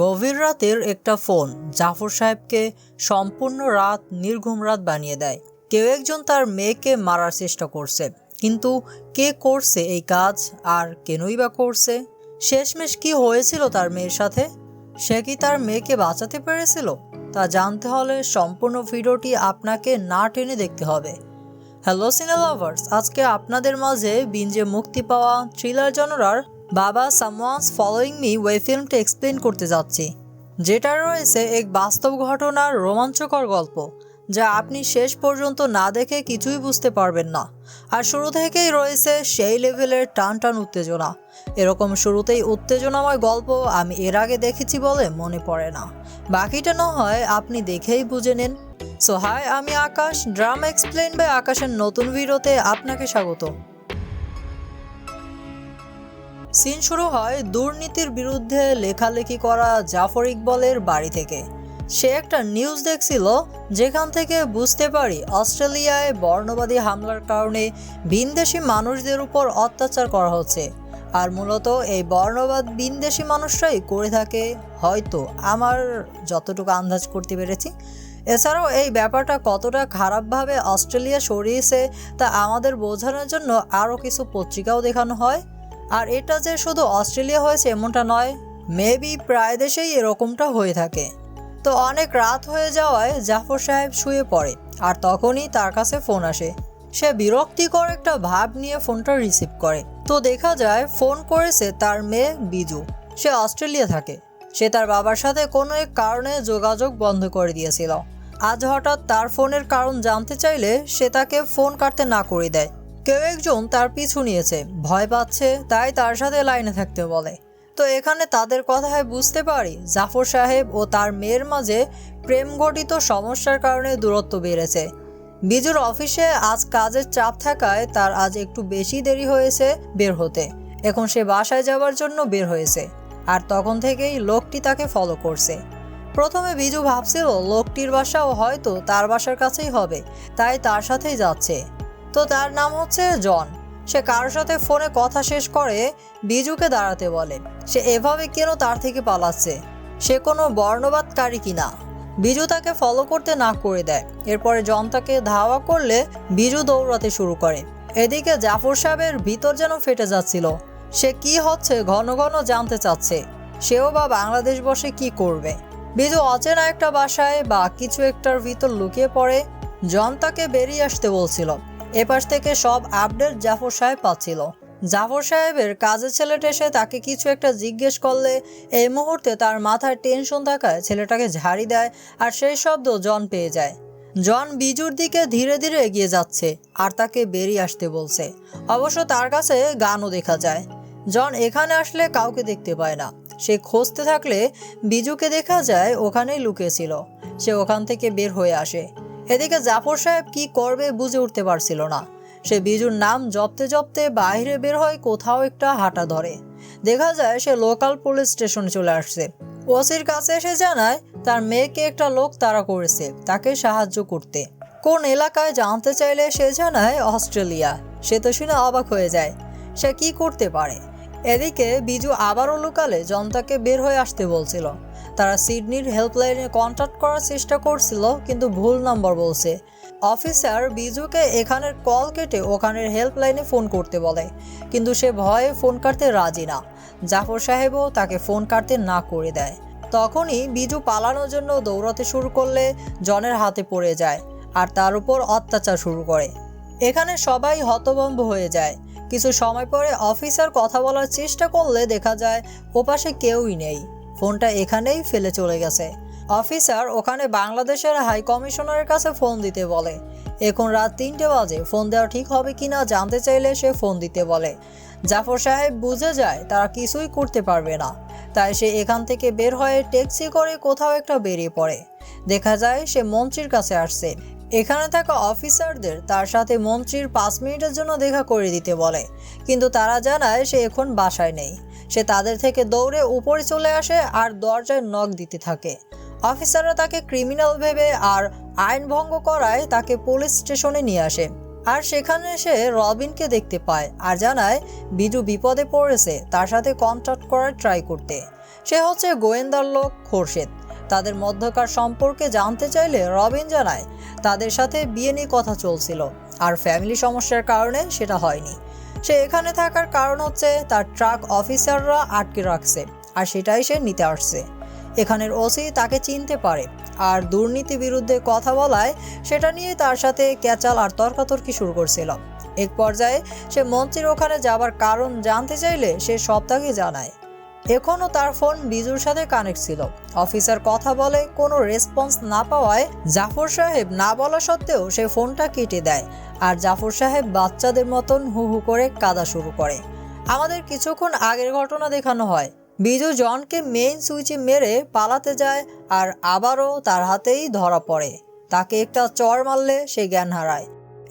গভীর রাতের একটা ফোন জাফর সাহেবকে সম্পূর্ণ রাত, নির্ঘুম রাত বানিয়ে দেয়। কেউ একজন তার মেয়েকে মারার চেষ্টা করছে, কিন্তু কে করছে এই কাজ আর কেনই বা করছে? শেষমেশ কি হয়েছিল তার মেয়ের সাথে? সে কি তার মেয়েকে বাঁচাতে পেরেছিল? তা জানতে হলে সম্পূর্ণ ভিডিওটি আপনাকে না টেনে দেখতে হবে। হ্যালো সিনে লাভার্স আজকে আপনাদের মাঝে বিঞ্জে মুক্তি পাওয়া থ্রিলার জনরার বাবা সামওয়ানস ফলোয়িং মি ওয়ে ফিল্মটি এক্সপ্লেন করতে যাচ্ছি যেটা রয়েছে এক বাস্তব ঘটনার রোমাঞ্চকর গল্প, যা আপনি শেষ পর্যন্ত না দেখে কিছুই বুঝতে পারবেন না। আর শুরু থেকেই রয়েছে সেই লেভেলের টান টান উত্তেজনা। এরকম শুরুতেই উত্তেজনাময় গল্প আমি এর আগে দেখেছি বলে মনে পড়ে না। বাকিটা না হয় আপনি দেখেই বুঝে নিন। সো হাই আমি আকাশ ড্রাম এক্সপ্লেন বাই আকাশের নতুন ভিডিওতে আপনাকে স্বাগত। সিন শুরু হয় দুর্নীতির বিরুদ্ধে লেখালেখি করা জাফর ইকবলের বাড়ি থেকে। সে একটা নিউজ দেখছিল, যেখান থেকে বুঝতে পারি অস্ট্রেলিয়ায় বর্ণবাদী হামলার কারণে ভিনদেশি মানুষদের উপর অত্যাচার করা হচ্ছে। আর মূলত এই বর্ণবাদ ভিনদেশি মানুষরাই করে থাকে, হয়তো আমার যতটুকু আন্দাজ করতে পেরেছি। এছাড়াও এই ব্যাপারটা কতটা খারাপভাবে অস্ট্রেলিয়া সরিয়েছে, তা আমাদের বোঝানোর জন্য আরও কিছু পত্রিকাও দেখানো হয়। আর এটা যে শুধু অস্ট্রেলিয়া হয়েছে এমনটা নয় মেবি প্রায় দেশেই এরকমটা হয়ে থাকে। তো অনেক রাত হয়ে যাওয়ায় জাফর সাহেব শুয়ে পড়ে আর তখনই তার কাছে ফোন আসে। সে বিরক্তিকর একটা ভাব নিয়ে ফোনটা রিসিভ করে। তো দেখা যায় ফোন করেছে তার মেয়ে বিজু। সে অস্ট্রেলিয়া থাকে। সে তার বাবার সাথে কোনো এক কারণে যোগাযোগ বন্ধ করে দিয়েছিল। আজ হঠাৎ তার ফোনের কারণ জানতে চাইলে সে তাকে ফোন কাটতে না করে দেয়। কেউ একজন তার পিছু নিয়েছে, ভয় পাচ্ছে, তাই তার সাথে লাইনে থাকতে বলে। তো এখানে তাদের কথায় বুঝতে পারি, জাফর সাহেব ও তার মেয়ের মাঝে প্রেম ঘটিত সমস্যার কারণে দূরত্ব বেড়েছে। বিজুর অফিসে আজ কাজের চাপ থাকায় তার আজ একটু বেশি দেরি হয়েছে বের হতে। এখন সে বাসায় যাওয়ার জন্য বের হয়েছে, আর তখন থেকেই লোকটি তাকে ফলো করছে। প্রথমে বিজু ভাবছিল, লোকটির বাসাও হয়তো তার বাসার কাছেই হবে, তাই তার সাথেই যাচ্ছে। তো তার নাম হচ্ছে জন। সে কারোর সাথে ফোনে কথা শেষ করে বিজুকে দাঁড়াতে বলে। সে এভাবে কেন তার থেকে পালাচ্ছে? সে কোনো বর্ণবাদকারী কিনা? বিজু তাকে ফলো করতে না করে দেয়। এরপরে জন তাকে ধাওয়া করলে বিজু দৌড়াতে শুরু করে। এদিকে জাফর সাহেবের ভিতর যেন ফেটে যাচ্ছিল। সে কি হচ্ছে, ঘন ঘন জানতে চাচ্ছে। সেও বা বাংলাদেশ বসে কি করবে? বিজু অচেনা একটা বাসায় বা কিছু একটার ভিতর লুকিয়ে পড়ে। জন তাকে বেরিয়ে আসতে বলছিল। এপাশ থেকে সব আপডেট জাফর সাহেব পাচ্ছিল। জাফর সাহেবের কাজের ছেলেটা এসে তাকে কিছু একটা জিজ্ঞেস করলে এই মুহূর্তে তার মাথায় টেনশন থাকায় ছেলেটাকে ঝাড়ি দেয় আর সেই শব্দ জন পেয়ে যায়। জন বিজুর দিকে ধীরে ধীরে এগিয়ে যাচ্ছে আর তাকে বেরিয়ে আসতে বলছে। অবশ্য তার কাছে গানও দেখা যায়। জন এখানে আসলে কাউকে দেখতে পায় না। সে খুঁজতে থাকলে বিজুকে দেখা যায় ওখানেই লুকিয়েছিল সে ওখান থেকে বের হয়ে আসে। এদিকে জাফর সাহেব কি করবে বুঝে উঠতে পারছিল না। সে বিজুর নাম জপতে জপতে বাইরে বের হয় কোথাও একটা হাঁটা ধরে। দেখা যায় সে লোকাল পুলিশ স্টেশনে চলে আসছে। ওসির কাছে এসে জানায় তার মেয়েকে একটা লোক তাড়া করেছে, তাকে সাহায্য করতে। কোন এলাকায় জানতে চাইলে সে জানায় অস্ট্রেলিয়া। সে তো শুনে অবাক হয়ে যায়। সে কি করতে পারে? এদিকে বিজু আবারও লোকালে জনতাকে বের হয়ে আসতে বলছিল। তারা সিডনির হেল্পলাইনে কন্ট্যাক্ট করার চেষ্টা করছিল, কিন্তু ভুল নাম্বার বলছে। অফিসার বিজুকে এখানের কল কেটে ওখানের হেল্পলাইনে ফোন করতে বলে, কিন্তু সে ভয়ে ফোন কাটতে রাজি না। জাফর সাহেবও তাকে ফোন কাটতে না করে দেয়। তখনই বিজু পালানোর জন্য দৌড়াতে শুরু করলে জনের হাতে পড়ে যায় আর তার উপর অত্যাচার শুরু করে। এখানে সবাই হতভম্ব হয়ে যায়। কিছু সময় পরে অফিসার কথা বলার চেষ্টা করলে দেখা যায় ওপাশে কেউই নেই। ফোনটা এখানেই ফেলে চলে গেছে। অফিসার ওখানে বাংলাদেশের হাই কমিশনারের কাছে ফোন দিতে বলে। এখন রাত তিনটে বাজে, ফোন দেওয়া ঠিক হবে কিনা জানতে চাইলে সে ফোন দিতে বলে। জাফর সাহেব বুঝে যায় তারা কিছুই করতে পারবে না। তাই সে এখান থেকে বের হয়ে ট্যাক্সি করে কোথাও একটা বেরিয়ে পড়ে। দেখা যায় সে মন্ত্রীর কাছে আসছে। এখানে থাকা অফিসারদের তার সাথে মন্ত্রীর পাঁচ মিনিটের জন্য দেখা করে দিতে বলে। কিন্তু তারা জানায় সে এখন বাসায় নেই। সে তাদের থেকে দৌড়ে উপরে চলে আসে আর দরজায় নখ দিতে থাকে। অফিসাররা তাকে ক্রিমিনাল ভেবে আর আইন ভঙ্গ করায় তাকে পুলিশ স্টেশনে নিয়ে আসে। আর সেখানে এসে রবিনকে দেখতে পায় আর জানায়, বিজু বিপদে পড়েছে, তার সাথে কন্ট্যাক্ট করার ট্রাই করতে। সে হচ্ছে গোয়েন্দার লোক খোরশেদ। তাদের মধ্যকার সম্পর্কে জানতে চাইলে রবিন জানায়, তাদের সাথে বিয়ে নিয়ে কথা চলছিল, আর ফ্যামিলি সমস্যার কারণে সেটা হয়নি। সে এখানে থাকার কারণ হচ্ছে তার ট্রাক অফিসাররা আটকে রাখছে, আর সেটাই সে নিতে আসছে। এখানের ওসি তাকে চিনতে পারে, আর দুর্নীতি বিরুদ্ধে কথা বলায় সেটা নিয়ে তার সাথে ক্যাচাল আর তর্কাতর্কি শুরু করছিল। এক পর্যায়ে সে মন্ত্রীর ওখানে যাবার কারণ জানতে চাইলে সে সব জানায়। এখনও তার ফোন বিজুর সাথে কানেক্ট ছিল। অফিসার কথা বলে কোনো রেসপন্স না পাওয়ায় জাফর সাহেব না বলা সত্ত্বেও সে ফোনটা কেটে দেয় আর জাফর সাহেব বাচ্চাদের মতন হু হু করে কাদা শুরু করে। আমাদের কিছুক্ষণ আগের ঘটনা দেখানো হয়। বিজু জনকে মেইন সুইচে মেরে পালাতে যায় আর আবারও তার হাতেই ধরা পড়ে। তাকে একটা চর মারলে সে জ্ঞান হারায়।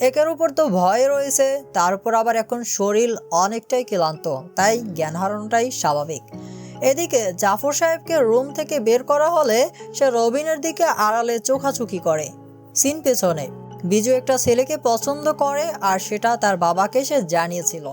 একের উপর তো ভয় রয়েছে, তারপর আবার এখন শরীর অনেকটাই ক্লান্ত, তাই জ্ঞান হারানোটাই স্বাভাবিক। এদিকে জাফর সাহেবকে রুম থেকে বের করা হলে সে রবিনের দিকে আড়ালে চোখাচুকি করে, সিন পেছনে। বিজু একটা ছেলেকে পছন্দ করে আর সেটা তার বাবাকে সে জানিয়েছিল।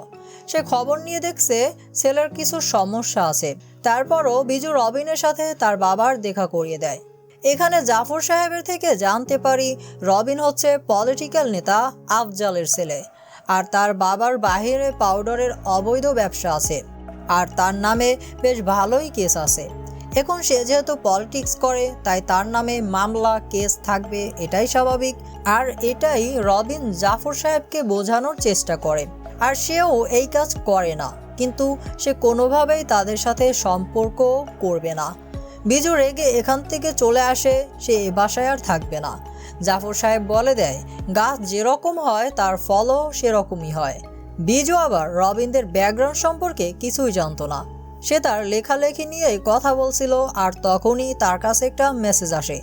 সে খবর নিয়ে দেখছে ছেলের কিছু সমস্যা আছে, তারপরও বিজু রবিনের সাথে তার বাবার দেখা করিয়ে দেয়। এখানে জাফর সাহেবের থেকে জানতে পারি রবিন হচ্ছে পলিটিক্যাল নেতা আফজালের ছেলে। আর তার বাবার বাহিরে পাউডারের অবৈধ ব্যবসা আছে। আর তার নামে বেশ ভালোই কেস আছে। এখন সে যেহেতু পলিটিক্স করে, তাই তার নামে মামলা, কেস থাকবে, এটাই স্বাভাবিক। আর এটাই রবিন জাফর সাহেবকে বোঝানোর চেষ্টা করে। আর সেও এই কাজ করে না। কিন্তু সে কোনোভাবেই তাদের সাথে সম্পর্ক করবে না। বিজু রেগে এখান থেকে চলে আসে, সে এ বাসায় আর থাকবে না। জাফর সাহেব বলে দেয়, গাছ যেরকম হয়, তার ফলও সেরকমই হয়। বিজু আবার রবিনদের ব্যাকগ্রাউন্ড সম্পর্কে কিছুই জানতো না। সে তার লেখালেখি নিয়েই কথা বলছিল, আর তখনই তার কাছে একটা মেসেজ আসে,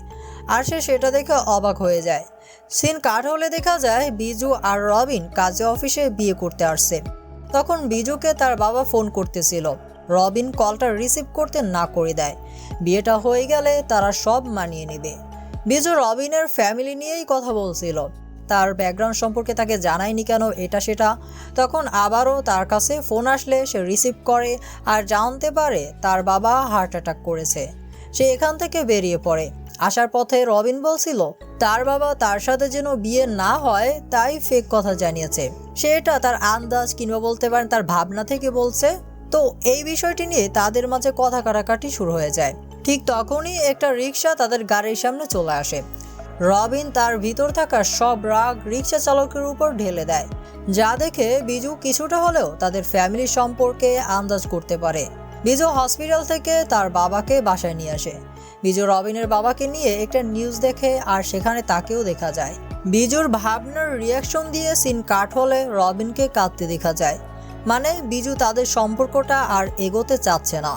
আর সে সেটা দেখে অবাক হয়ে যায়। সিন কাট হলে দেখা যায়, বিজু আর রবিন কাজে অফিসে বিয়ে করতে আসছে। তখন বিজুকে তার বাবা ফোন করতেছিল। রবিন কলটা রিসিভ করতে না করে দেয়। বিয়েটা হয়ে গেলে তারা সব মানিয়ে নেবে। বিজু রবিনের ফ্যামিলি নিয়েই কথা বলছিল। তার ব্যাকগ্রাউন্ড সম্পর্কে তাকে জানায়নি কেন এটা সেটা। তখন আবারও তার কাছে ফোন আসলে সে রিসিভ করে আর জানতে পারে তার বাবা হার্ট অ্যাটাক করেছে। সে এখান থেকে বেরিয়ে পড়ে। আসার পথে রবিন বলছিল, তার বাবা তার সাথে যেন বিয়ে না হয় তাই ফেক কথা জানিয়েছে। সে এটা তার আন্দাজ কিংবা বলতে পারেন তার ভাবনা থেকে বলছে। তো এই বিষয়টি নিয়ে তাদের মাঝে কথা কাটাকাটি শুরু হয়ে যায়। ঠিক তখনই একটা রিক্সা তাদের গাড়ির সামনে চলে আসে। রবিন তার ভিতর থাকা সব রাগ রিক্সা চালকের উপর ঢেলে দেয়। যা দেখে বিজু কিছুটা হলেও তাদের ফ্যামিলি সম্পর্কে আন্দাজ করতে পারে। বিজু হসপিটাল থেকে তার বাবাকে বাসায় নিয়ে আসে। বিজু রবিনের বাবাকে নিয়ে একটা নিউজ দেখে আর সেখানে তাকেও দেখা যায়। বিজুর ভাবনার রিয়াকশন দিয়ে সিন কাট হলে রবিনকে কাঁদতে দেখা যায়। মানে বিজু তাদের সম্পর্কটা আর এগোতে চাচ্ছে না।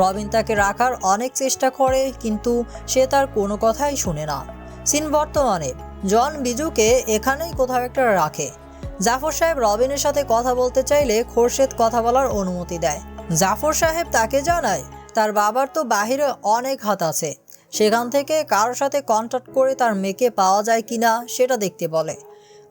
রবিন তাকে রাখার অনেক চেষ্টা করে, কিন্তু সে তার কোনো কথাই শুনে না। সিন বর্তমানে, জন বিজুকে এখানেই কোথাও একটা রাখে। জাফর সাহেব রবিনের সাথে কথা বলতে চাইলে খোরশেদ কথা বলার অনুমতি দেয়। জাফর সাহেব তাকে জানায়, তার বাবার তো বাহিরে অনেক হাত আছে। সেখান থেকে কারোর সাথে কন্ট্যাক্ট করে তার মেয়েকে পাওয়া যায় কিনা সেটা দেখতে বলে।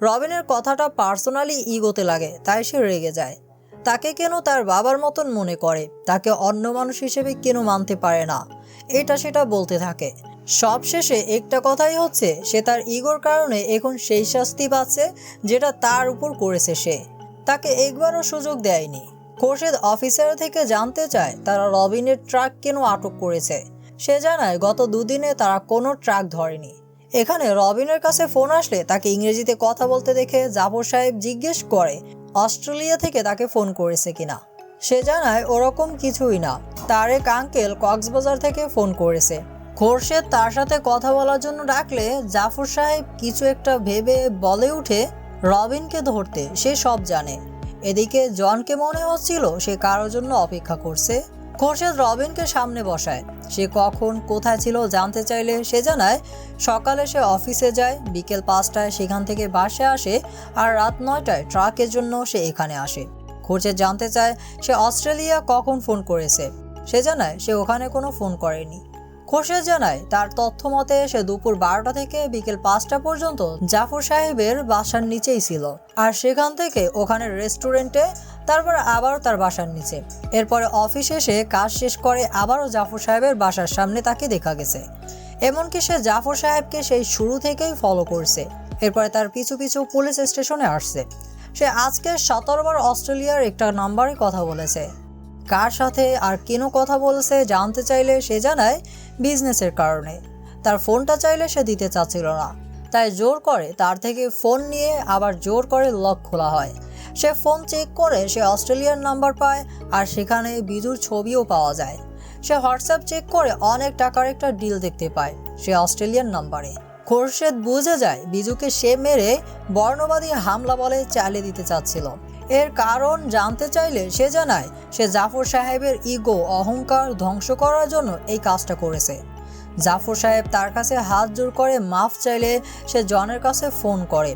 রবিনের কথাটা পার্সোনালি ইগোতে লাগে, তাই সে রেগে যায়। তাকে কেন তার বাবার মতন মনে করে? তাকে অন্য মানুষ হিসেবে কেন মানতে পারে না? এটা সেটা বলতে থাকে। সবশেষে একটা কথাই হচ্ছে, সে তার ইগোর কারণে এখন সেই শাস্তি পাচ্ছে যেটা তার উপর করেছে সে। তাকে একবারও সুযোগ দেয়নি। খোরশেদ অফিসার থেকে জানতে চায়, তারা রবিনের ট্রাক কেন আটক করেছে। সে জানায়, গত দুদিনে তারা কোনো ট্রাক ধরেনি। এখানে রবিনের কাছে ফোন আসলে তাকে ইংরেজিতে কথা বলতে দেখে জাফর সাহেব জিজ্ঞেস করে অস্ট্রেলিয়া থেকে তাকে ফোন করেছে কিনা? সে জানায়, ওরকম কিছুই না। তার এক আঙ্কেল কক্সবাজার থেকে ফোন করেছে। খোরশেদ তার সাথে কথা বলার জন্য ডাকলে জাফর সাহেব কিছু একটা ভেবে বলে উঠে রবিনকে ধরতে। সে সব জানে। এদিকে জনকে মনে হচ্ছিল সে কারোর জন্য অপেক্ষা করছে। খোরশেদ রবিনকে সামনে বসায়। সে কখন কোথায় ছিল জানতে চাইলে সে জানায়, সকালে সে অফিসে যায়, বিকেল পাঁচটায় সেখান থেকে বাসে আসে আর রাত নয়টায় ট্রাকের জন্য সে এখানে আসে। খোরশেদ জানতে চায় সে অস্ট্রেলিয়া কখন ফোন করেছে। সে জানায় সে ওখানে কোনো ফোন করেনি। খোরশেদ জানায় তার তথ্য মতে সে দুপুর বারোটা থেকে বিকেল পাঁচটা পর্যন্ত জাফর সাহেবের বাসার নিচেই ছিল। আর সেখান থেকে ওখানের রেস্টুরেন্টে তারপর আবারও তার বাসার নিচে। এরপরে অফিস এসে কাজ শেষ করে আবারও জাফর সাহেবের বাসার সামনে তাকে দেখা গেছে। এমনকি সে জাফর সাহেবকে সেই শুরু থেকেই ফলো করছে। এরপরে তার পিছু পিছু পুলিশ স্টেশনে আসছে। সে আজকে সতেরোবার অস্ট্রেলিয়ার একটা নাম্বারে কথা বলেছে। কার সাথে আর কেন কথা বলছে জানতে চাইলে সে জানায় বিজনেসের কারণে। তার ফোনটা চাইলে সে দিতে চাচ্ছিল না। তাই জোর করে তার থেকে ফোন নিয়ে আবার জোর করে লক খোলা হয়। সে ফোন চেক করে, সে অস্ট্রেলিয়ার নাম্বার পায় আর সেখানে বিজুর ছবিও পাওয়া যায়। সে হোয়াটসঅ্যাপ চেক করে অনেক টাকার একটা ডিল দেখতে পায় সে অস্ট্রেলিয়ান নাম্বারে। খোরশেদ বুঝে যায় বিজুকে সে মেরে বর্ণবাদী হামলা বলে চালিয়ে দিতে চাচ্ছিল। এর কারণ জানতে চাইলে সে জানায়, সে জাফর সাহেবের ইগো, অহংকার ধ্বংস করার জন্য এই কাজটা করেছে। জাফর সাহেব তার কাছে হাত জোর করে মাফ চাইলে সে জনের কাছে ফোন করে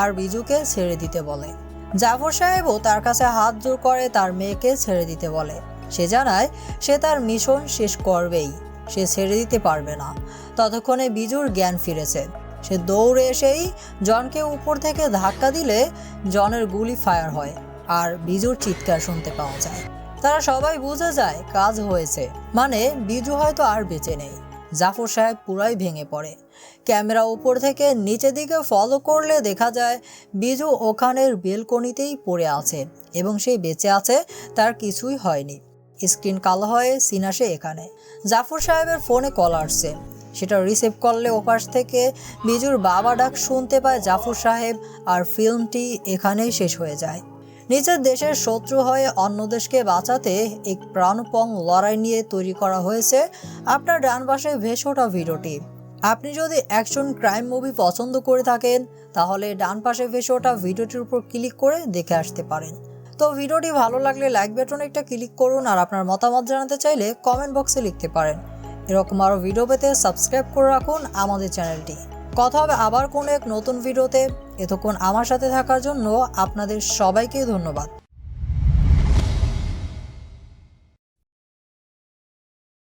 আর বিজুকে ছেড়ে দিতে বলে। জাফর সাহেবও তার কাছে হাত জোর করে তার মেয়েকে ছেড়ে দিতে বলে। সে জানায়, সে তার মিশন শেষ করবেই। সে ছেড়ে দিতে পারবে না। ততক্ষণে বিজুর জ্ঞান ফিরেছে। সে দৌড়ে এসেই জনকে উপর থেকে ধাক্কা দিলে জনের গুলি ফায়ার হয় আর বিজুর চিৎকার শুনতে পাওয়া যায়। তারা সবাই বুঝে যায়, কাজ হয়েছে। মানে বিজু হয়তো আর বেঁচে নেই। জাফর সাহেব পুরাই ভেঙে পড়ে। ক্যামেরা উপর থেকে নিচে দিকে ফলো করলে দেখা যায় বিজু ওখানের বেলকনিতেই পড়ে আছে এবং সে বেঁচে আছে, তার কিছুই হয়নি। স্ক্রিন কালো হয়ে সিনাসে এখানে। জাফর সাহেবের ফোনে কল আসছে। সেটা রিসিভ করলে ওপাশ থেকে বিজুর বাবা ডাক শুনতে পায় জাফর সাহেব আর ফিল্মটি এখানেই শেষ হয়ে যায়। নিজের দেশের শত্রু হয়ে অন্য দেশকে বাঁচাতে এক প্রাণপণ লড়াই নিয়ে তৈরি করা হয়েছে। আপনার ডান পাশে ভেসে ওঠা ভিডিওটি। আপনি যদি অ্যাকশন ক্রাইম মুভি পছন্দ করে থাকেন, তাহলে ডান পাশে ভেসে ওঠা ভিডিওটির উপর ক্লিক করে দেখে আসতে পারেন। তো ভিডিওটি ভালো লাগলে লাইক বাটনে একটা ক্লিক করুন আর আপনার মতামত জানাতে চাইলে কমেন্ট বক্সে লিখতে পারেন। এরকম আরও ভিডিও পেতে সাবস্ক্রাইব করে রাখুন আমাদের চ্যানেলটি। কথা হবে আবার কোনো এক নতুন ভিডিওতে এতক্ষণ আমার সাথে থাকার জন্য আপনাদের সবাইকে ধন্যবাদ।